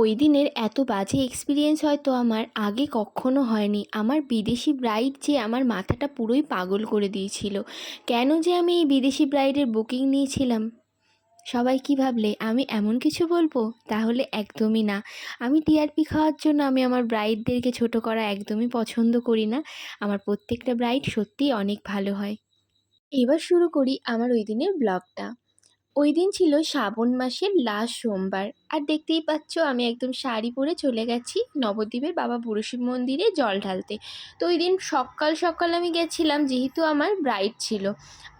ওই দিনের এত বাজে এক্সপিরিয়েন্স হয়তো আমার আগে কক্ষনো হয়নি। আমার বিদেশি ব্রাইড যে আমার মাথাটা পুরোই পাগল করে দিয়েছিল। কেন যে আমি এই বিদেশি ব্রাইডের বুকিং নিয়েছিলাম? সবাই কি ভাবলে, আমি এমন কিছু বলব? তাহলে একদমই না। আমি টিআরপি খাওয়ার জন্য আমি আমার ব্রাইডদেরকে ছোট করা একদমই পছন্দ করি না। আমার প্রত্যেকটা ব্রাইড সত্যিই অনেক ভালো হয়। এবার শুরু করি আমার ওই দিনের ব্লগটা ওই দিন ছিল শ্রাবণ মাসের লাস্ট সোমবার। আর দেখতেই পাচ্ছ, আমি একদম শাড়ি পরে চলে গেছি নবদ্বীপের বাবা বুড়শিব মন্দিরে জল ঢালতে। তো ওই দিন সকাল সকাল আমি গেছিলাম, যেহেতু আমার ব্রাইড ছিল।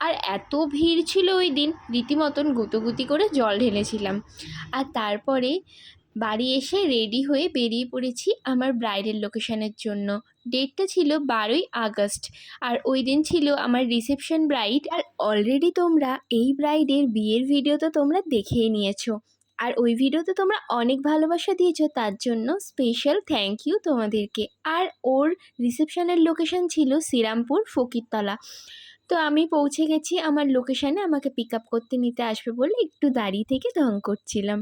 আর এত ভিড় ছিল ওই দিন রীতিমতন গুতোগুতি করে জল ঢেলেছিলাম। আর তারপরে বাড়ি এসে রেডি হয়ে বেরিয়ে পড়েছি আমার ব্রাইডের লোকেশনের জন্য। ডেটটা ছিল বারোই আগস্ট আর ওই দিন ছিল আমার রিসেপশন ব্রাইড আর অলরেডি তোমরা এই ব্রাইডের বিয়ের ভিডিও তো তোমরা দেখেই নিয়েছো। আর ওই ভিডিওতে তোমরা অনেক ভালোবাসা দিয়েছ, তার জন্য স্পেশাল থ্যাংক ইউ তোমাদেরকে। আর ওর রিসেপশনের লোকেশন ছিল শ্রীরামপুর, ফকিরতলা। তো আমি পৌঁছে গেছি। আমার লোকেশানে আমাকে পিক আপ করতে নিতে আসবে বলে একটু দাঁড়িয়ে থেকে ঢং করছিলাম।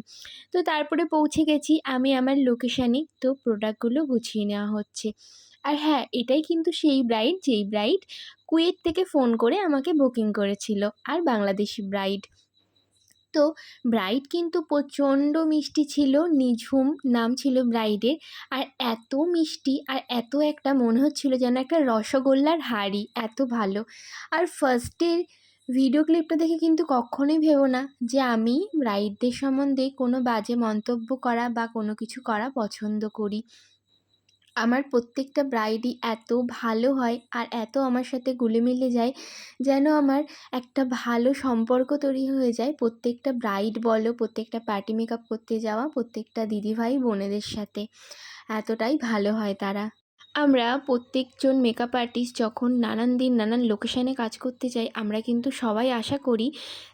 তো তারপরে পৌঁছে গেছি। আমি আমার লোকেশানে তো প্রোডাক্টগুলো গুছিয়ে নেওয়া হচ্ছে। আর হ্যাঁ এটাই কিন্তু সেই ব্রাইড যেই ব্রাইড কুয়েত থেকে ফোন করে আমাকে বুকিং করেছিল। আর বাংলাদেশি ব্রাইড তো ব্রাইড কিন্তু প্রচণ্ড মিষ্টি ছিল, নিঝুম নাম ছিল ব্রাইডের আর এত মিষ্টি আর এত একটা মনে হচ্ছিল যেন একটা রসগোল্লার হাড়ি, এত ভালো। আর ফার্স্টের ভিডিও ক্লিপটা দেখে কিন্তু কখনোই ভেবো না যে আমি ব্রাইডদের সম্বন্ধে কোনো বাজে মন্তব্য করা বা কোনো কিছু করা পছন্দ করি। আমার প্রত্যেকটা ব্রাইডই এত ভালো হয় আর এত আমার সাথে গুলে মিলে যায় যেন আমার একটা ভালো সম্পর্ক তৈরি হয়ে যায়। প্রত্যেকটা ব্রাইড বলো, প্রত্যেকটা পার্টি মেকআপ করতে যাওয়া, প্রত্যেকটা দিদিভাই বোনেদের সাথে। এতটাই ভালো হয় তারা। আমরা প্রত্যেকজন মেকআপ আর্টিস্ট যখন নানান দিন নানান লোকেশানে কাজ করতে যাই, আমরা কিন্তু সবাই আশা করি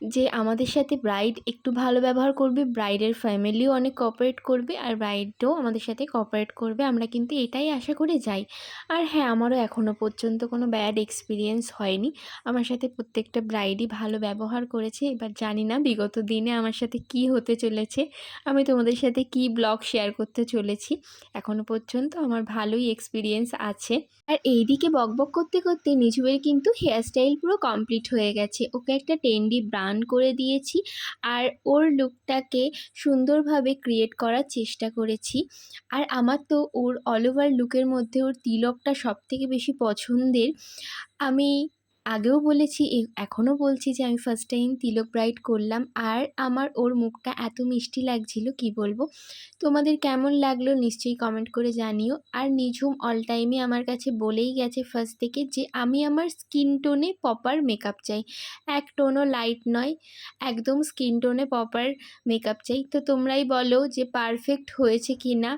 যে আমাদের সাথে ব্রাইড একটু ভালো ব্যবহার করবে ব্রাইডের ফ্যামিলিও অনেক কোঅপারেট করবে আর ব্রাইডও আমাদের সাথে কোঅপারেট করবে। আমরা কিন্তু এটাই আশা করে যাই। আর হ্যাঁ আমারও এখনও পর্যন্ত কোনো ব্যাড এক্সপিরিয়েন্স হয়নি। আমার সাথে প্রত্যেকটা ব্রাইডই ভালো ব্যবহার করেছে। এবার জানি না বিগত দিনে আমার সাথে কি হতে চলেছে। আমি তোমাদের সাথে কি ব্লগ শেয়ার করতে চলেছি। এখনও পর্যন্ত আমার ভালোই এক্সপিরিয়েন্স আছে। আর এইদিকে বকবক করতে করতে নিজুবের কিন্তু হেয়ারস্টাইল পুরো কমপ্লিট হয়ে গেছে। ওকে একটা টেন্ডি ব্রান করে দিয়েছি আর ওর লুকটাকে সুন্দরভাবে ক্রিয়েট করার চেষ্টা করেছি। আর আমার তো ওর অল ওভার লুকের মধ্যে ওর তিলকটা সবথেকে বেশি পছন্দের। আমি আগেও বলেছি এখনও বলছি যে আমি ফার্স্ট টাইম তিলক ব্রাইড করলাম। আর আমার ওর মুখটা এত মিষ্টি লাগছিল, কি বলব? তোমাদের কেমন লাগল নিশ্চয়ই কমেন্ট করে জানিও। আর নিঝুম অল টাইমে আমার কাছে বলেই গেছে ফার্স্ট থেকে যে আমি আমার স্কিন টোনে প্রপার মেকআপ চাই। এক টোনও লাইট নয়, একদম স্কিন টোনে প্রপার মেকআপ চাই। তো তোমরাই বলো যে পারফেক্ট হয়েছে কি না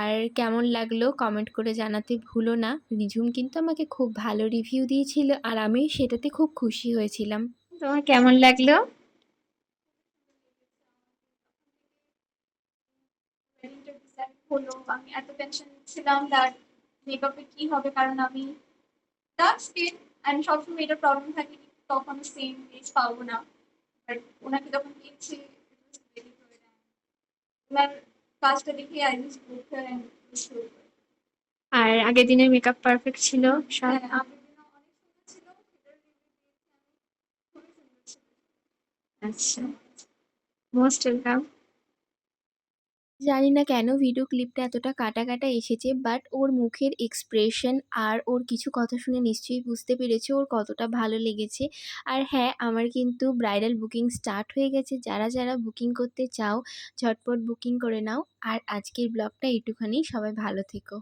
আর কেমন লাগল কমেন্ট করে জানাতে ভুলো না। নিঝুম কিন্তু আমাকে খুব ভালো রিভিউ দিয়েছিল। আর আমি সেটাতে খুব খুশি হয়েছিলাম। তোমার কেমন লাগল? হলো আমি এত টেনশন ছিলাম তার মেকআপে কি হবে? কারণ আমি ডার্ক স্কিন অ্যান্ড সবসময় এটা প্রবলেম থাকে তখন সেম ফেস পাবো না। বাট ওনাকে যখন কিনছি রেডি করে ওনার কাজটা দেখে আই জাস্ট বুক আর আগের দিনের মেকআপ পারফেক্ট ছিল সব হ্যাঁ আগের দিনও অনেক সুন্দর ছিল সেটার রিভিউ দিয়েছি আমি খুবই সুন্দর ছিল আচ্ছা। জানি না কেন ভিডিও ক্লিপটা এতটা কাটা কাটা এসেছে বাট ওর মুখের এক্সপ্রেশন আর ওর কিছু কথা শুনে নিশ্চয়ই বুঝতে পেরেছে ওর কতটা ভালো লেগেছে। আর হ্যাঁ আমার কিন্তু ব্রাইডাল বুকিং স্টার্ট হয়ে গেছে। যারা যারা বুকিং করতে চাও, ঝটপট বুকিং করে নাও। আর আজকের ব্লগটা এইটুখানি। সবাই ভালো থেকো।